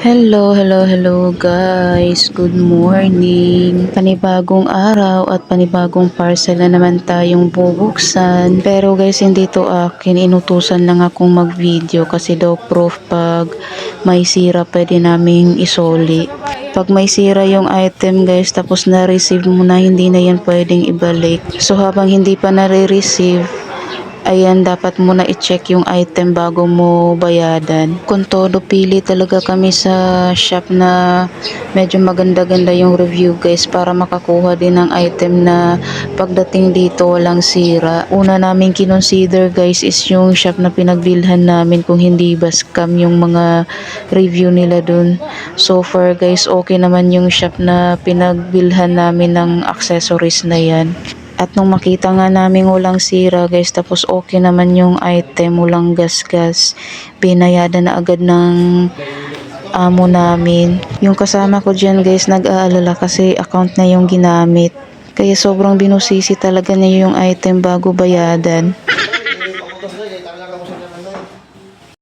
Hello, hello, hello guys. Good morning. Panibagong araw at panibagong parcel na naman tayong bubuksan. Pero guys, hindi to akin. Inutusan lang akong mag-video kasi daw proof pag may sira pwede naming isoli. Pag may sira yung item guys tapos na-receive mo na hindi na yan pwedeng ibalik. So habang hindi pa nare-receive, ayan dapat muna i-check yung item bago mo bayadan. Kung todo pili talaga kami sa shop na medyo maganda-ganda yung review guys para makakuha din ng item na pagdating dito walang sira. Una namin kinonsider guys is yung shop na pinagbilhan namin kung hindi ba scam yung mga review nila dun. So far guys okay naman yung shop na pinagbilhan namin ng accessories na yan. At nung makita nga namin walang sira guys, tapos okay naman yung item, walang gasgas, binayada na agad ng amo namin. Yung kasama ko dyan guys, nag-aalala kasi account na yung ginamit. Kaya sobrang binusisi talaga niya yung item bago bayadan.